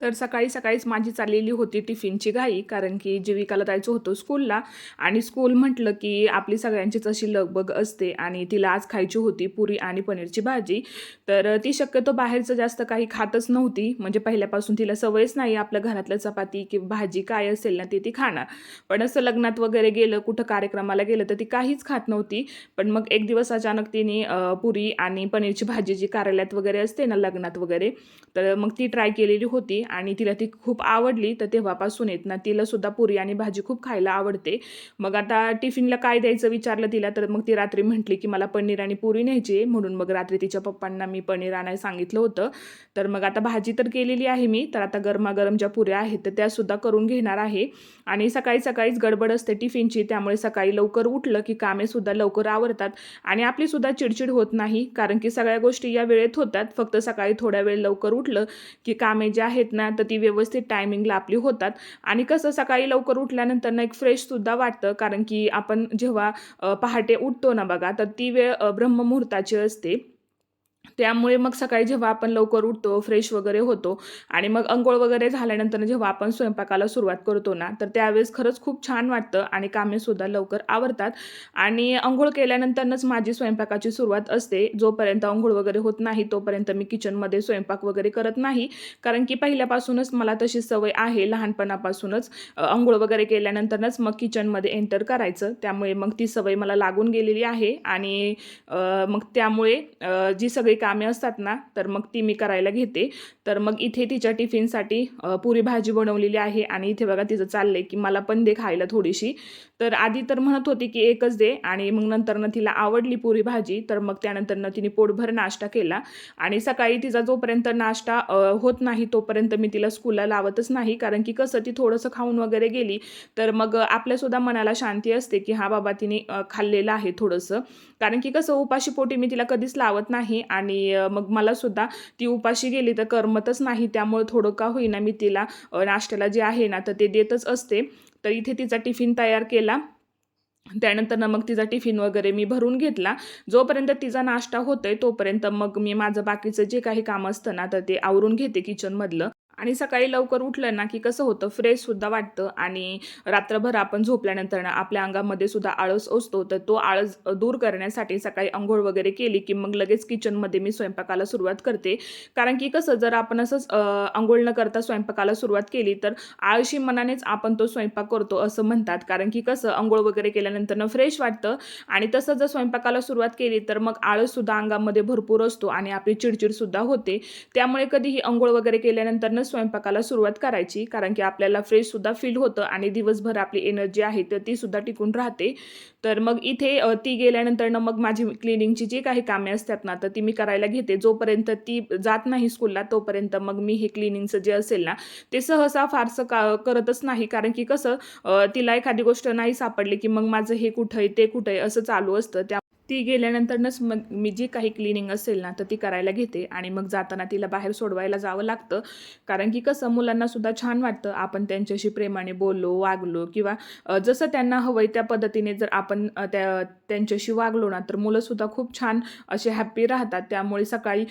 तर सकाळी सकाळीच माझी चाललेली होती टिफिनची घाई कारण की जीविकाला जायचं होतं स्कूलला. आणि स्कूल म्हटलं की आपली सगळ्यांचीच अशी लगबग असते आणि तिला आज खायची होती पुरी आणि पनीरची भाजी. तर ती शक्यतो बाहेरचं जास्त काही खातच नव्हती. म्हणजे पहिल्यापासून तिला सवयच नाही आपल्या घरातलं चपाती किंवा भाजी काय असेल ना ते ती खाणार. पण असं लग्नात वगैरे गेलं कुठं कार्यक्रमाला गेलं तर ती काहीच खात नव्हती. पण मग एक दिवस अचानक तिने पुरी आणि पनीरची भाजी जी कार्यालयात वगैरे असते ना लग्नात वगैरे तर मग ती ट्राय केलेली होती. आणि तिला ती खूप आवडली तर तेव्हापासून येत ना तिला सुद्धा पुरी आणि भाजी खूप खायला आवडते. मग आता टिफिनला काय द्यायचं विचारलं तिला तर मग ती रात्री म्हटली की मला पनीर आणि पुरी न्यायची आहे. म्हणून मग रात्री तिच्या पप्पांना मी पनीर आणायला सांगितलं होतं. तर मग आता भाजी तर केलेली आहे मी तर आता गरमागरम ज्या पुऱ्या आहेत तर त्यासुद्धा करून घेणार आहे. आणि सकाळी सकाळीच गडबड असते टिफिनची त्यामुळे सकाळी लवकर उठलं की कामेसुद्धा लवकर आवरतात. आणि आपलीसुद्धा चिडचिड होत नाही कारण की सगळ्या गोष्टी या वेळेत होतात. फक्त सकाळी थोड्या वेळ लवकर उठलं की कामे जे आहेत ना तर ती व्यवस्थित टायमिंगला आपली होतात. आणि कसं सकाळी लवकर उठल्यानंतर ना एक फ्रेशसुद्धा वाटतं कारण की आपण जेव्हा पहाटे उठतो ना बघा तर ती वेळ ब्रह्ममुहूर्ताची असते. त्यामुळे मग सकाळी जेव्हा आपण लवकर उठतो फ्रेश वगैरे होतो आणि मग अंघोळ वगैरे झाल्यानंतर जेव्हा आपण स्वयंपाकाला सुरुवात करतो ना तर त्यावेळेस खरंच खूप छान वाटतं आणि कामेसुद्धा लवकर आवरतात. आणि अंघोळ केल्यानंतरच माझी स्वयंपाकाची सुरुवात असते. जोपर्यंत अंघोळ वगैरे होत नाही तोपर्यंत मी किचनमध्ये स्वयंपाक वगैरे करत नाही. कारण की पहिल्यापासूनच मला तशी सवय आहे लहानपणापासूनच. अंघोळ वगैरे केल्यानंतरच मग किचनमध्ये एंटर करायचं. त्यामुळे मग ती सवय मला लागून गेलेली आहे. आणि मग त्यामुळे जी सगळी कामे असतात ना तर मग ती मी करायला घेते. तर मग इथे तिच्या टिफिनसाठी पुरी भाजी बनवलेली आहे आणि इथे बघा तिचं चाललंय की मला पण दे खायला थोडीशी. तर आधी तर म्हणत होती की एकच दे आणि मग नंतरनं तिला आवडली पुरी भाजी तर मग त्यानंतरनं तिने पोटभर नाश्ता केला. आणि सकाळी तिचा जोपर्यंत नाश्ता होत नाही तोपर्यंत मी तिला स्कूलला लावतच नाही कारण की कसं ती थोडंसं खाऊन वगैरे गेली तर मग आपल्यासुद्धा मनाला शांती असते की हा बाबा तिने खाल्लेलं आहे थोडंसं. कारण की कसं उपाशी पोटी मी तिला कधीच लावत नाही आणि आणि मग मला सुद्धा ती उपाशी गेली तर करमतच नाही त्यामुळे थोडं का होईना मी तिला नाश्त्याला जे आहे ना तर ते देतच असते. तर इथे तिचा टिफिन तयार केला. त्यानंतर मग तिचा टिफिन वगैरे मी भरून घेतला. जोपर्यंत तिचा नाश्ता होतोय तोपर्यंत मग मी माझं बाकीचं जे काही काम असतं ना तर ते आवरून घेते किचनमधलं आणि सकाळी लवकर उठलं ना की कसं होतं फ्रेशसुद्धा वाटतं आणि रात्रभर आपण झोपल्यानंतर ना आपल्या अंगामध्ये सुद्धा आळस असतो. तर तो आळस दूर करण्यासाठी सकाळी आंघोळ वगैरे केली की मग लगेच किचनमध्ये मी स्वयंपाकाला सुरुवात करते. कारण की कसं जर आपण असंच आंघोळ न करता स्वयंपाकाला सुरुवात केली तर आळशी मनानेच आपण तो स्वयंपाक करतो असं म्हणतात. कारण की कसं अंघोळ वगैरे केल्यानंतर फ्रेश वाटतं आणि तसं जर स्वयंपाकाला सुरुवात केली तर मग आळससुद्धा अंगामध्ये भरपूर असतो आणि आपली चिडचिडसुद्धा होते. त्यामुळे कधीही अंघोळ वगैरे केल्यानंतर स्वयंपाकाला सुरुवात करायची कारण की आपल्याला फ्रेशसुद्धा फील होतं आणि दिवसभर आपली एनर्जी आहे तर ती सुद्धा टिकून राहते. तर मग इथे ती गेल्यानंतर मग माझी क्लिनिंगची जी काही कामे असतात ना तर ती मी करायला घेते. जोपर्यंत ती जात नाही स्कूलला तोपर्यंत मग मी हे क्लिनिंगचं जे असेल ना ते सहसा फारसं का करतच नाही. कारण की कसं तिला एखादी गोष्ट नाही सापडली की मग माझं हे कुठं आहे ते कुठं आहे असं चालू असतं. त्या ती गेल्यानंतरनच मग मी जी काही क्लिनिंग असेल ना तर ती करायला घेते आणि मग जाताना तिला बाहेर सोडवायला जावं लागतं. कारण की कसं मुलांना सुद्धा छान वाटतं आपण त्यांच्याशी प्रेमाने बोललो वागलो किंवा जसं त्यांना हवं आहे त्या पद्धतीने जर आपण त्या त्यांच्याशी वागलो ना तर मुलंसुद्धा खूप छान असे हॅप्पी राहतात. त्यामुळे सकाळी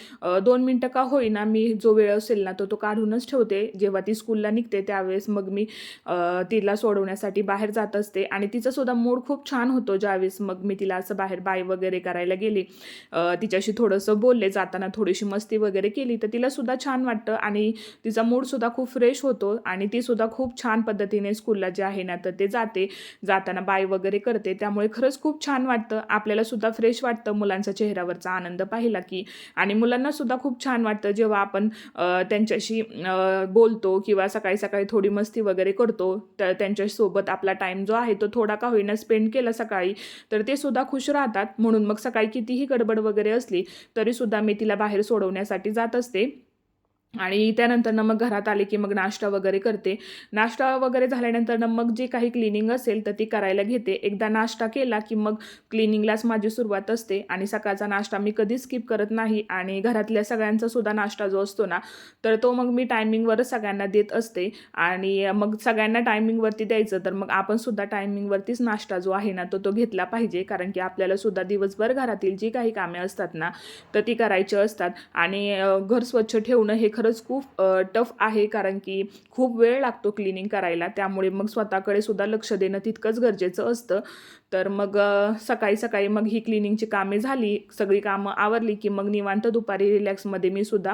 दोन मिनटं का होईना मी जो वेळ असेल ना तो तो काढूनच ठेवते. जेव्हा ती स्कूलला निघते त्यावेळेस मग मी तिला सोडवण्यासाठी बाहेर जात असते. आणि तिचासुद्धा मूड खूप छान होतो ज्यावेळेस मग मी तिला असं बाहेर बाय वगैरे करायला गेली. तिच्याशी थोडंसं बोलले जाताना थोडीशी मस्ती वगैरे केली तर तिलासुद्धा छान वाटतं आणि तिचा मूडसुद्धा खूप फ्रेश होतो आणि तीसुद्धा खूप छान पद्धतीने स्कूलला जे आहे ना तर ते जाते. जाताना बाय वगैरे करते त्यामुळे खरंच खूप छान वाटतं. आपल्याला सुद्धा फ्रेश वाटतं मुलांचा चेहऱ्यावरचा आनंद पाहिला की आणि मुलांना सुद्धा खूप छान वाटतं जेव्हा आपण त्यांच्याशी बोलतो किंवा सकाळी सकाळी थोडी मस्ती वगैरे करतो तर त्यांच्यासोबत आपला टाईम जो आहे तो थोडा का होईना स्पेंड केला सकाळी तर ते सुद्धा खुश राहतात. म्हणून मग सकाळी कितीही गडबड वगैरे असली तरीसुद्धा मी तिला बाहेर सोडवण्यासाठी जात असते. आणि त्यानंतर मग घरात आले की मग नाश्ता वगैरे करते. नाश्ता वगैरे झाल्यानंतर मग जे काही क्लिनिंग असेल तर ती करायला घेते. एकदा नाश्ता केला की मग क्लिनिंगलाच माझी सुरुवात असते आणि सकाळचा नाश्ता मी कधीच स्किप करत नाही आणि घरातल्या सगळ्यांचा सुद्धा नाश्ता जो असतो ना तर तो मग मी टायमिंगवरच सगळ्यांना देत असते. आणि मग सगळ्यांना टायमिंगवरती द्यायचं तर मग आपण सुद्धा टायमिंगवरतीच नाश्ता जो आहे ना तो तो घेतला पाहिजे. कारण की आपल्याला सुद्धा दिवसभर घरातील जी काही कामे असतात ना तर ती करायची असतात. आणि घर स्वच्छ ठेवणं हे खरं खरंच खूप टफ आहे कारण की खूप वेळ लागतो क्लिनिंग करायला. त्यामुळे मग स्वतःकडे सुद्धा लक्ष देणं तितकंच गरजेचं असतं. तर मग सकाळी सकाळी मग ही क्लिनिंगची कामे झाली सगळी कामं आवरली की मग निवांत दुपारी रिलॅक्समध्ये मी सुद्धा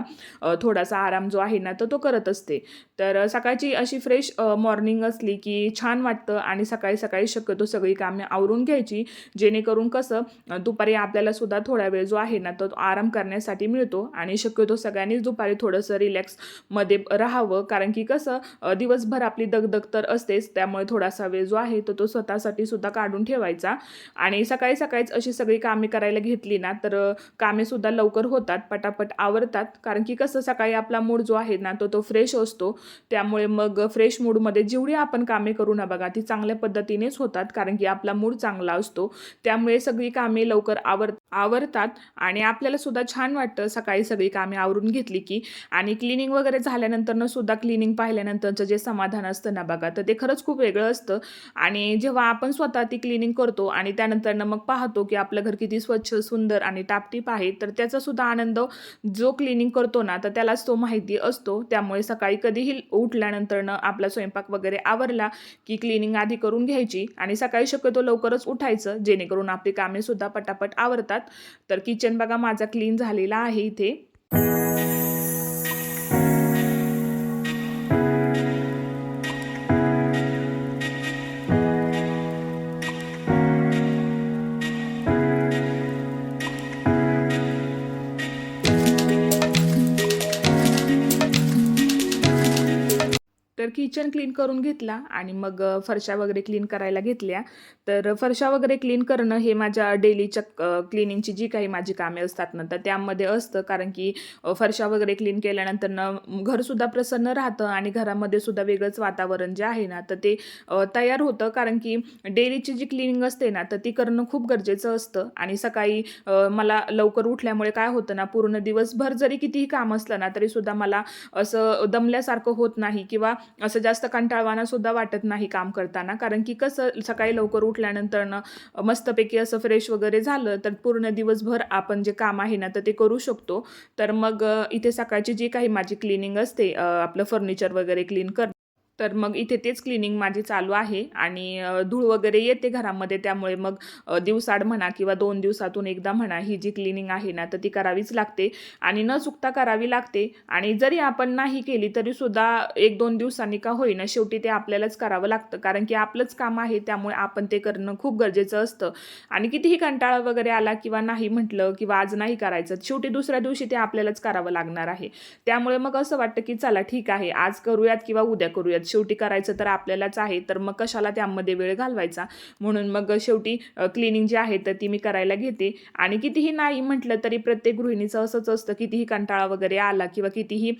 थोडासा आराम जो आहे ना तर तो करत असते. तर सकाळची अशी फ्रेश मॉर्निंग असली की छान वाटतं आणि सकाळी सकाळी शक्यतो सगळी कामे आवरून घ्यायची जेणेकरून कसं दुपारी आपल्याला सुद्धा थोडा वेळ जो आहे ना तो आराम करण्यासाठी मिळतो आणि शक्यतो सगळ्यांनीच दुपारी थोडंसं रिलॅक्समध्ये राहावं. कारण की कसं दिवसभर आपली दगदग तर असतेच. त्यामुळे थोडासा वेळ जो आहे तो तो स्वतःसाठी सुद्धा काढून ठेवायचा. आणि सकाळी सकाळीच अशी सगळी कामे करायला घेतली ना तर कामेसुद्धा कामे सुद्धा लवकर होतात पटापट आवरतात. कारण की कसं सकाळी आपला मूड जो आहे ना तो तो फ्रेश असतो. त्यामुळे मग फ्रेश मूडमध्ये जेवढी आपण कामे करू ना बघा ती चांगल्या पद्धतीनेच होतात. कारण की आपला मूड चांगला असतो. त्यामुळे सगळी कामे लवकर आवर आवरतात. आणि आपल्याला सुद्धा छान वाटतं सकाळी सगळी कामे आवरून घेतली की. आणि क्लिनिंग वगैरे झाल्यानंतरनं सुद्धा क्लिनिंग पाहिल्यानंतरचं जे समाधान असतं ना बघा तर ते खरंच खूप वेगळं असतं. आणि जेव्हा आपण स्वतः ती क्लिनिंग करतो आणि त्यानंतरनं मग पाहतो की आपलं घर किती स्वच्छ सुंदर आणि टापटीप आहे तर त्याचा सुद्धा आनंद जो क्लिनिंग करतो ना तर त्यालाच तो माहिती असतो. त्यामुळे सकाळी कधीही उठल्यानंतरनं आपला स्वयंपाक वगैरे आवरला की क्लिनिंग आधी करून घ्यायची आणि सकाळी शक्यतो लवकरच उठायचं जेणेकरून आपली कामे सुद्धा पटापट आवरतात. तर किचन बघा माझा क्लीन झालेला आहे इथे. किचन क्लीन करून घेतला आणि मग फरशा वगैरे क्लीन करायला घेतल्या. तर फरशा वगैरे क्लीन करणं हे माझ्या डेलीच्या क्लिनिंगची जी काही माझी कामे असतात ना तर त्यामध्ये असतं. कारण की फरशा वगैरे क्लीन केल्यानंतर न घरसुद्धा प्रसन्न राहतं आणि घरामध्ये सुद्धा वेगळंच वातावरण जे आहे ना तर ते तयार होतं. कारण की डेलीची जी क्लिनिंग असते ना तर ती करणं खूप गरजेचं असतं. आणि सकाळी मला लवकर उठल्यामुळे काय होतं ना पूर्ण दिवसभर जरी कितीही काम असलं ना तरीसुद्धा मला असं दमल्यासारखं होत नाही. किंवा असं जास्त कंटाळवाना सुद्धा वाटत नाही काम करताना. कारण की कसं सकाळी लवकर उठल्यानंतर मस्तपैकी असं फ्रेश वगैरे झालं तर पूर्ण दिवसभर आपण जे काम आहे ना तर ते करू शकतो. तर मग इथे सकाळची जी काही माझी क्लिनिंग असते आपलं फर्निचर वगैरे क्लीन कर तर मग इथे तेच क्लिनिंग माझी चालू आहे आणि धूळ वगैरे येते घरामध्ये त्यामुळे मग दिवसाड म्हणा किंवा दोन दिवसातून एकदा म्हणा ही जी क्लिनिंग आहे ना तर ती करावीच लागते आणि न चुकता करावी लागते आणि जरी आपण नाही केली तरी सुद्धा एक दोन दिवसांनी का होईना शेवटी ते आपल्यालाच करावं लागतं. कारण की आपलंच काम आहे त्यामुळे आपण ते करणं खूप गरजेचं असतं. आणि कितीही कंटाळा वगैरे आला किंवा नाही म्हटलं किंवा आज नाही करायचं शेवटी दुसऱ्या दिवशी ते आपल्यालाच करावं लागणार आहे. त्यामुळे मग असं वाटतं की चला ठीक आहे आज करूयात किंवा उद्या करूयात. शेवटी करायचं तर आपल्यालाच आहे तर मग कशाला त्यामध्ये वेळ घालवायचा? म्हणून मग शेवटी क्लिनिंग जी आहे तर ती मी करायला घेते. आणि कितीही नाही म्हटलं तरी प्रत्येक गृहिणीचं असंच असतं कितीही कंटाळा वगैरे आला किंवा कितीही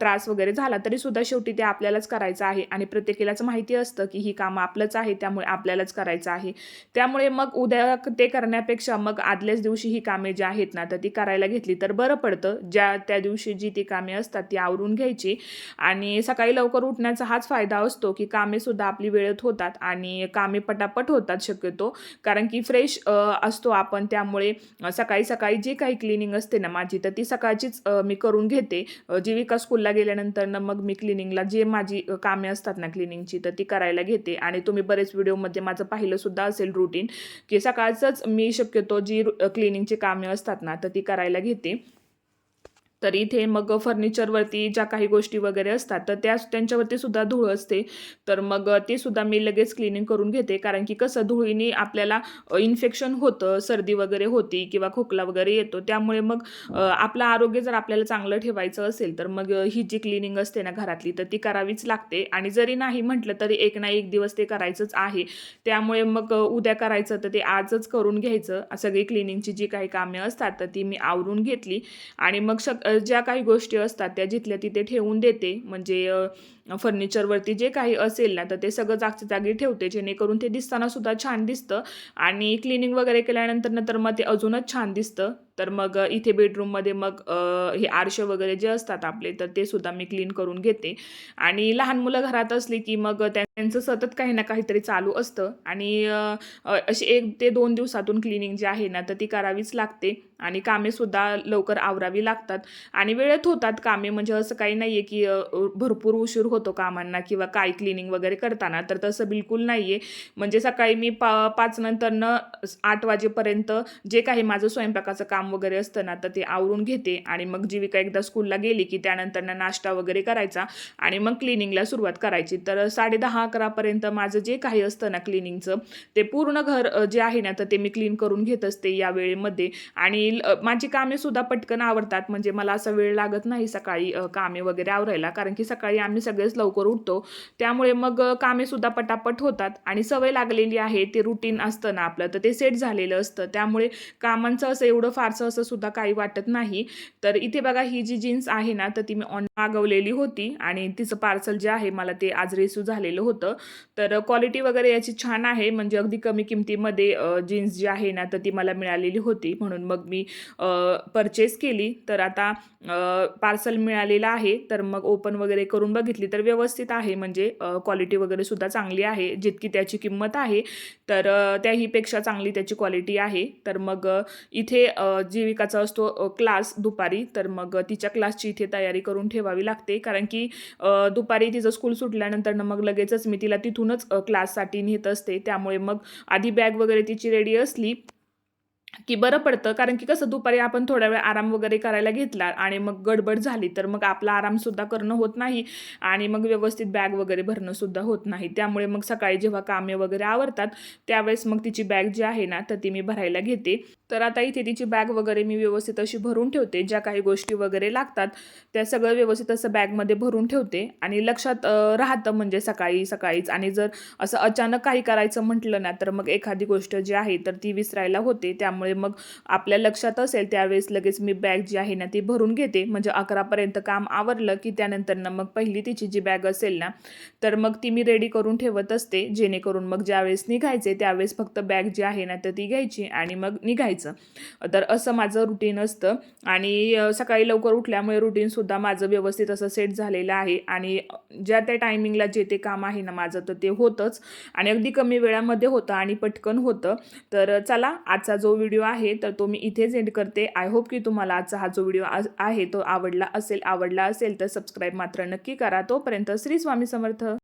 त्रास वगैरे झाला तरी सुद्धा शेवटी ते आपल्यालाच करायचं आहे. आणि प्रत्येकीलाच माहिती असतं की ही कामं आपलंच आहे त्यामुळे आपल्यालाच करायचं आहे. त्यामुळे मग उद्या ते करण्यापेक्षा मग आदल्याच दिवशी ही कामे जी आहेत ना तर ती करायला घेतली तर बरं पडतं. ज्या त्या दिवशी जी ती कामे असतात ती आवरून घ्यायची. आणि सकाळी लवकर उठण्याचा हाच फायदा असतो की कामेसुद्धा आपली वेळेत होतात आणि कामे पटापट होतात शक्यतो. कारण की फ्रेश असतो आपण त्यामुळे सकाळी सकाळी जी काही क्लिनिंग असते ना माझी तर ती सकाळचीच मी करून घेते. जीविका स्कूलला गेल्यानंतर ना मग मी क्लिनिंगला जे माझी कामे असतात ना क्लिनिंगची तर ती करायला घेते. आणि तुम्ही बरेच व्हिडिओमध्ये माझं पाहिलंसुद्धा असेल रुटीन की सकाळचंच मी शक्यतो जी क्लिनिंगची कामे असतात ना तर ती करायला घेते. तर इथे मग फर्निचरवरती ज्या काही गोष्टी वगैरे असतात तर त्या त्यांच्यावरती सुद्धा धूळ असते. तर मग ते सुद्धा मी लगेच क्लिनिंग करून घेते. कारण की कसं धुळीने आपल्याला इन्फेक्शन होतं सर्दी वगैरे होती किंवा खोकला वगैरे येतो. त्यामुळे मग आपलं आरोग्य जर आपल्याला चांगलं ठेवायचं असेल तर मग ही जी क्लिनिंग असते ना घरातली तर ती करावीच लागते. आणि जरी नाही म्हटलं तरी एक ना एक दिवस ते करायचंच आहे. त्यामुळे मग उद्या करायचं तर ते आजच करून घ्यायचं. सगळी क्लिनिंगची जी काही कामे असतात तर ती मी आवरून घेतली. आणि मग शक ज्या काही गोष्टी असतात त्या जिथल्या तिथे ठेवून देते. म्हणजे फर्निचरवरती जे काही असेल ना तर ते सगळं जागच्या जागी ठेवते जेणेकरून ते दिसताना सुद्धा छान दिसतं. आणि क्लिनिंग वगैरे केल्यानंतर नंतर मग ते अजूनच छान दिसतं. तर मग इथे बेडरूममध्ये मग हे आरशे वगैरे जे असतात आपले तर ते सुद्धा मी क्लीन करून घेते. आणि लहान मुलं घरात असली की मग त्यांचं सतत काही ना काहीतरी चालू असतं. आणि अशी एक ते दोन दिवसातून क्लिनिंग जी आहे ना तर ती करावीच लागते. आणि कामेसुद्धा लवकर आवरावी लागतात. आणि वेळेत होतात कामे म्हणजे असं काही नाही आहे की भरपूर उशीर होतो. होतो कामांना किंवा काय क्लिनिंग वगैरे करताना तर तसं बिलकुल नाही आहे म्हणजे सकाळी मी पा पाच नंतरनं आठ वाजेपर्यंत जे काही माझं स्वयंपाकाचं काम वगैरे असतं ना तर ते आवरून घेते आणि मग जीविका एकदा स्कूलला गेली की त्यानंतर नाश्ता वगैरे करायचा आणि मग क्लिनिंगला सुरुवात करायची. तर साडे दहा अकरापर्यंत माझं जे काही असतं ना क्लिनिंगचं ते पूर्ण घर जे आहे ना तर ते मी क्लीन करून घेत असते या वेळेमध्ये. आणि ल- माझी कामे सुद्धा पटकन आवडतात म्हणजे मला असा वेळ लागत नाही सकाळी कामे वगैरे आवरायला. कारण की सकाळी आम्ही सगळे सगळेच लवकर उठतो. त्यामुळे मग कामेसुद्धा कामे सुद्धा पटापट होतात. आणि सवय लागलेली आहे ते रुटीन असतं ना आपलं तर ते सेट झालेलं असतं. त्यामुळे कामांचं असं एवढं फारसं असं सुद्धा काही वाटत नाही. तर इथे बघा ही जी जीन्स आहे ना तर ती मी ऑन मागवलेली होती. आणि तिचं पार्सल जे आहे मला ते आज रिसिव्ह झालेलं होतं. तर क्वालिटी वगैरे याची छान आहे. म्हणजे अगदी कमी किमतीमध्ये जीन्स जी आहे ना तर ती मला मिळालेली होती. म्हणून मग मी परचेस केली. तर आता पार्सल मिळालेलं आहे. तर मग ओपन वगैरे करून बघितली. तर तर व्यवस्थित आहे म्हणजे क्वालिटी वगैरे सुद्धा चांगली आहे जितकी त्याची किंमत आहे तर त्याहीपेक्षा चांगली त्याची क्वालिटी आहे. तर मग इथे जीविकाचा असतो क्लास दुपारी तर मग तिच्या क्लासची इथे तयारी करून ठेवावी लागते. कारण की दुपारी तिचं स्कूल सुटल्यानंतर मग लगेचच मी तिला तिथूनच क्लाससाठी नेत असते. त्यामुळे मग आधी बॅग वगैरे तिची रेडी असली की बरं पडतं कारण की कसं दुपारी आपण थोडा वेळ आराम वगैरे करायला घेतला आणि मग गडबड झाली तर मग आपला आरामसुद्धा करणं होत नाही आणि मग व्यवस्थित बॅग वगैरे भरणंसुद्धा होत नाही. त्यामुळे मग सकाळी जेव्हा कामे वगैरे आवरतात त्यावेळेस मग तिची बॅग जी आहे ना तर ती मी भरायला घेते. तर आता इथे तिची बॅग वगैरे मी व्यवस्थित अशी भरून ठेवते. ज्या काही गोष्टी वगैरे लागतात त्या सगळं व्यवस्थित असं बॅगमध्ये भरून ठेवते. आणि लक्षात राहतं म्हणजे सकाळी सकाळीच. आणि जर असं अचानक काही करायचं म्हटलं ना तर मग एखादी गोष्ट जी आहे तर ती विसरायला होते. त्यामुळे मग आपल्या लक्षात असेल त्यावेळेस लगेच मी बॅग जी आहे ना ती भरून घेते. म्हणजे अकरापर्यंत काम आवरलं की त्यानंतर ना मग पहिली तिची जी बॅग असेल ना तर मग ती मी रेडी करून ठेवत असते. जेणेकरून मग ज्यावेळेस निघायचे त्यावेळेस फक्त बॅग जी आहे ना तर ती घ्यायची. आणि मग निघायची. तर असं माझं रुटीन असतं. आणि सकाळी लवकर उठल्यामुळे रुटीनसुद्धा माझं व्यवस्थित असं सेट झालेलं आहे. आणि ज्या त्या टायमिंगला जे ते काम आहे ना माझं तर ते होतंच. आणि अगदी कमी वेळामध्ये होतं आणि पटकन होतं. तर चला आजचा जो व्हिडिओ आहे तर तो मी इथेच एंड करते. आय होप की तुम्हाला आजचा हा जो व्हिडिओ आहे तो आवडला असेल आवडला असेल तर सबस्क्राईब मात्र नक्की करा. तोपर्यंत श्री स्वामी समर्थ.